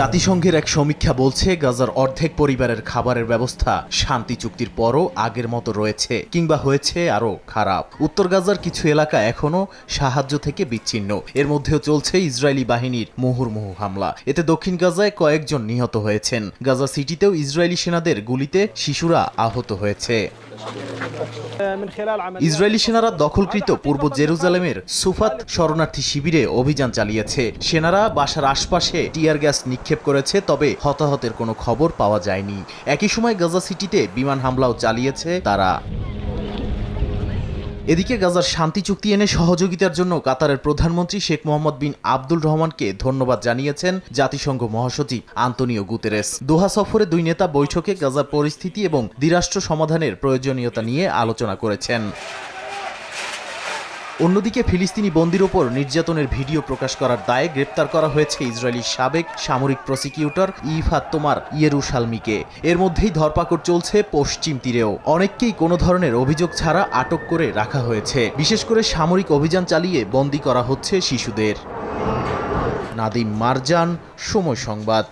জাতিসংঘের এক সমীক্ষা বলছে, গাজার অর্ধেক পরিবারের খাবারের ব্যবস্থা শান্তি চুক্তির পরও আগের মতো রয়েছে কিংবা হয়েছে আরও খারাপ। উত্তর গাজার কিছু এলাকা এখনও সাহায্য থেকে বিচ্ছিন্ন। এর মধ্যেও চলছে ইসরায়েলি বাহিনীর মুহুর্মুহু হামলা। এতে দক্ষিণ গাজায় কয়েকজন নিহত হয়েছেন। গাজা সিটিতেও ইসরায়েলি সেনাদের গুলিতে শিশুরা আহত হয়েছে। ইসরায়েলি সেনারা দখলকৃত পূর্ব জেরুজালেমের সুফাত শরণার্থী শিবিরে অভিযান চালিয়েছে। সেনারা বাসার আশপাশে টিয়ার গ্যাস নিক্ষেপ করেছে, তবে হতাহতের কোনো খবর পাওয়া যায়নি। একই সময় গাজা সিটিতে বিমান হামলাও চালিয়েছে তারা। এদিকে গাজার শান্তি চুক্তি এনে সহযোগিতার জন্য কাতারের প্রধানমন্ত্রী শেখ মোহাম্মদ বিন আব্দুল রহমানকে ধন্যবাদ জানিয়েছেন জাতিসংঘ মহাসচিব আন্তনিও গুতেরেস। দোহা সফরে দুই নেতা বৈঠকে গাজার পরিস্থিতি এবং দ্বিরাষ্ট্র সমাধানের প্রয়োজনীয়তা নিয়ে আলোচনা করেছেন। অন্যদিকে ফিলিস্তিনি বন্দির ওপর নির্যাতনের ভিডিও প্রকাশ করার দায়ে গ্রেপ্তার করা হয়েছে ইসরায়েলি সাবেক সামরিক প্রসিকিউটর ইফাত তোমার ইয়েরুশালমিকে। এর মধ্যেই ধরপাকড় চলছে পশ্চিম তীরেও। অনেককেই কোনো ধরনের অভিযোগ ছাড়া আটক করে রাখা হয়েছে। বিশেষ করে সামরিক অভিযান চালিয়ে বন্দি করা হচ্ছে শিশুদের। নাদিম মারজান, সময় সংবাদ।